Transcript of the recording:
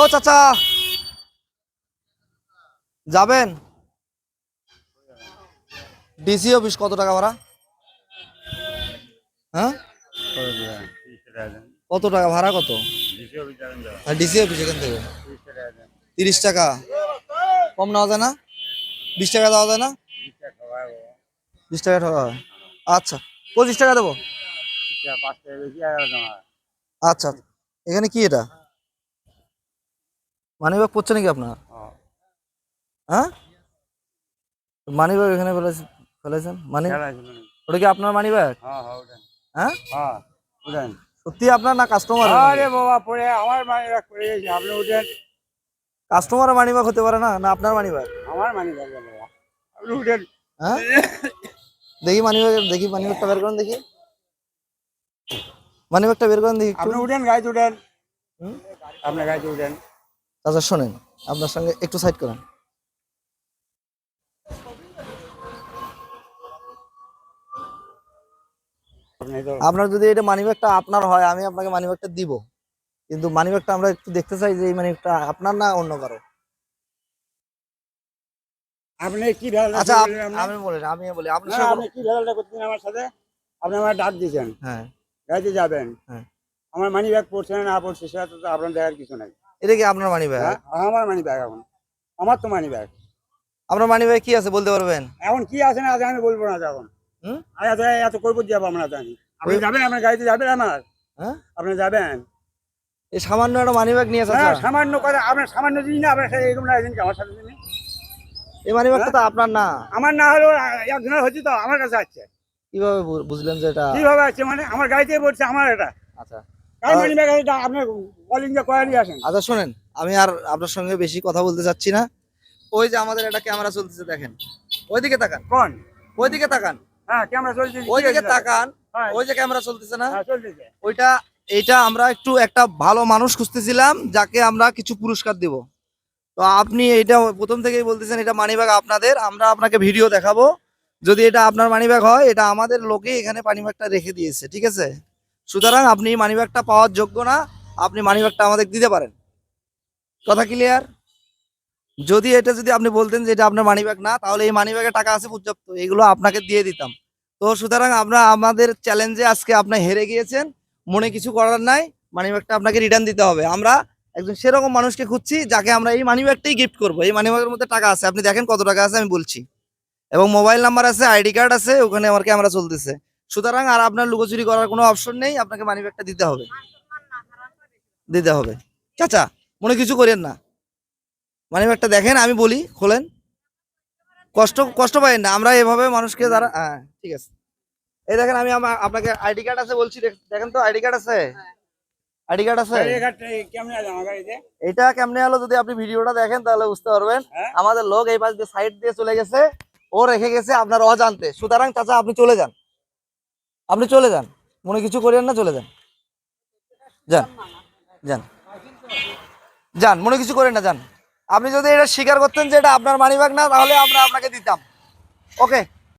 ও চাচা। যাবেন? DC office কত টাকা ভাড়া? হ্যাঁ? কত টাকা ভাড়া কত? ডিসি অফিস এখান থেকে? তিরিশ টাকা। কম নেওয়া যায় না? বিশ টাকা দেওয়া যায় না? বিশ টাকা হয়। আচ্ছা পঁচিশ টাকা দেবো? আচ্ছা। এখানে কি এটা? মানি ব্যাগ পড়ছে নাকি আপনার? হ্যাঁ। মানি ব্যাগ এখানে ফেলেছে- ফেলেছেন মানি ওটা কি আপনার মানি ব্যাগ হ্যাঁ সত্যি আপনার না কাস্টমার আরে বাবা আমার পড়ে গেছে আপনি উঠেন কাস্টমার মানি ব্যাগ হতে পারে না? না আপনার মানি ব্যাগ আমার মানি ব্যাগ বাবা আপনি উঠেন হ্যাঁ? দেখি মানি ব্যাগ দেখি মানি ব্যাগটা বের করেন দেখি। মানি ব্যাগটা বের করেন দেখি আপনি উঠেন গাড়িতে উঠেন? আপনার গাড়িতে উঠেন আচ্ছা শোনেন আপনার সঙ্গে একটু সাইড করেন। আপনার যদি এটা মানি ব্যাগটা আপনার হয় আমি আপনাকে মানি ব্যাগটা দিব। কিন্তু মানি ব্যাগটা আমরা একটু দেখতে চাই যে এই মানি ব্যাগটা আপনার না অন্য কারও? আপনি কি আচ্ছা আপনি? আমি বলি। না, আমি বলি আপনি কি ভেজালটা করছেন আমার সাথে? আপনি আমার ডাক দিয়েছেন। হ্যাঁ। গাড়িতে যাবেন। হ্যাঁ। আমার মানি ব্যাগ পড়ছে না না পড়ছে সেটা তো আপনার দেখার কিছু নাই। এটা কি আপনার মানি ব্যাগ হ্যাঁ আমার মানি ব্যাগ এখন। আমার তো মানি ব্যাগ আপনার মানি ব্যাগ কি আছে বলতে পারবেন? এখন কি আছে না আছে আমি বলব না এখন। হুম? এত এত করব যাব আমরা জানি। আপনি যাবেন? আপনার গাড়িতে যাবেন আমার? হ্যাঁ? আপনি যাবেন? এই সামান্য একটা মানি ব্যাগ নিয়ে হ্যাঁ সামান্য কথা আপনার সামান্য জিনিস না আপনার সাথে এরকম কি? আমার সাথে জিনিস? এই মানি ব্যাগটা তো আপনার না। আমার না হলেও একজনের হচ্ছে তো আমার কাছে আসছে কীভাবে বুঝলেন যে এটা? কীভাবে আসছে মানে? আমার গাড়িতে পড়ছে আমার এটা। আচ্ছা। এটা আচ্ছা শোনেন আমি আর আপনার সঙ্গে বেশি কথা বলতে চাচ্ছি না। ওই যে আমাদের একটা ক্যামেরা চলতেছে দেখেন। ওইদিকে তাকান। কোন? ওইদিকে তাকান। হ্যাঁ ক্যামেরা চলছে ওইদিকে তাকান। হ্যাঁ। ওই যে ক্যামেরা চলতেছে না ওইটা এইটা আমরা একটু একটা ভালো মানুষ খুঁজতেছিলাম যাকে আমরা কিছু পুরস্কার দিব। তো আপনি এটা প্রথম থেকেই বলতেছেন এটা মানিব্যাগ আপনাদের আমরা আপনাকে ভিডিও দেখাবো। যদি এটা আপনার মানিব্যাগ হয় এটা আমাদের লোকে এখানে মানিব্যাগটা রেখে দিয়েছে ঠিক আছে? সুতরাং আপনি মানিব্যাগটা পাওয়ার যোগ্য না, আপনি মানিব্যাগটা আমাদের দিতে পারেন। কথা ক্লিয়ার যদি এটা যদি আপনি বলতেন যে এটা আপনার মানিব্যাগ না, তাহলে এই মানিব্যাগে টাকা আছে পর্যাপ্ত, এগুলো আপনাকে দিয়ে দিতাম। তো সুতরাং আমরা আমাদের চ্যালেঞ্জে আজকে আপনি হেরে গিয়েছেন, মনে কিছু করার নাই, মানিব্যাগটা আপনাকে রিটার্ন দিতে হবে। আমরা একজন সেরকম মানুষকে খুঁজছি, যাকে আমরা এই মানিব্যাগটাই গিফট করব। এই মানিব্যাগের মধ্যে টাকা আছে, আপনি দেখেন কত টাকা আছে, আমি বলছি। এবং মোবাইল নাম্বার আছে আইডি কার্ড আছে, ওখানে আমার ক্যামেরা চলতেছে। সুতরাং আর আপনার লুকোচুরি করার কোনো অপশন নেই আপনাকে মানি ব্যাগটা দিতে হবে। দিতে হবে। চাচা মনে কিছু করেন না। মানি ব্যাগটা দেখেন আমি বলি খোলেন। কষ্ট কষ্ট পাইেন না আমরা এভাবে মানুষকে যারা হ্যাঁ ঠিক আছে। এই দেখেন আমি আপনাকে আইডি কার্ড আছে বলছি দেখ- দেখেন তো আইডি কার্ড আছে? আইডি কার্ড আছে? এটা কেমনে হলো যদি আপনি ভিডিওটা দেখেন তাহলে বুঝতে পারবেন। হ্যাঁ? আমাদের লোক এই পাশ দিয়ে সাইড দিয়ে চলে গেছে ও রেখে গেছে আপনার অজান্তে। সুতরাং চাচা আপনি চলে যান। আপনি চলে যান। মনে কিছু করিয়েন না, চলে যান। যান। যান। যান, মনে কিছু করেন না, যান। আপনি যদি এটা স্বীকার করতেন যে এটা আপনার মানিব্যাগ না, তাহলে আমরা আপনাকে দিতাম। ওকে?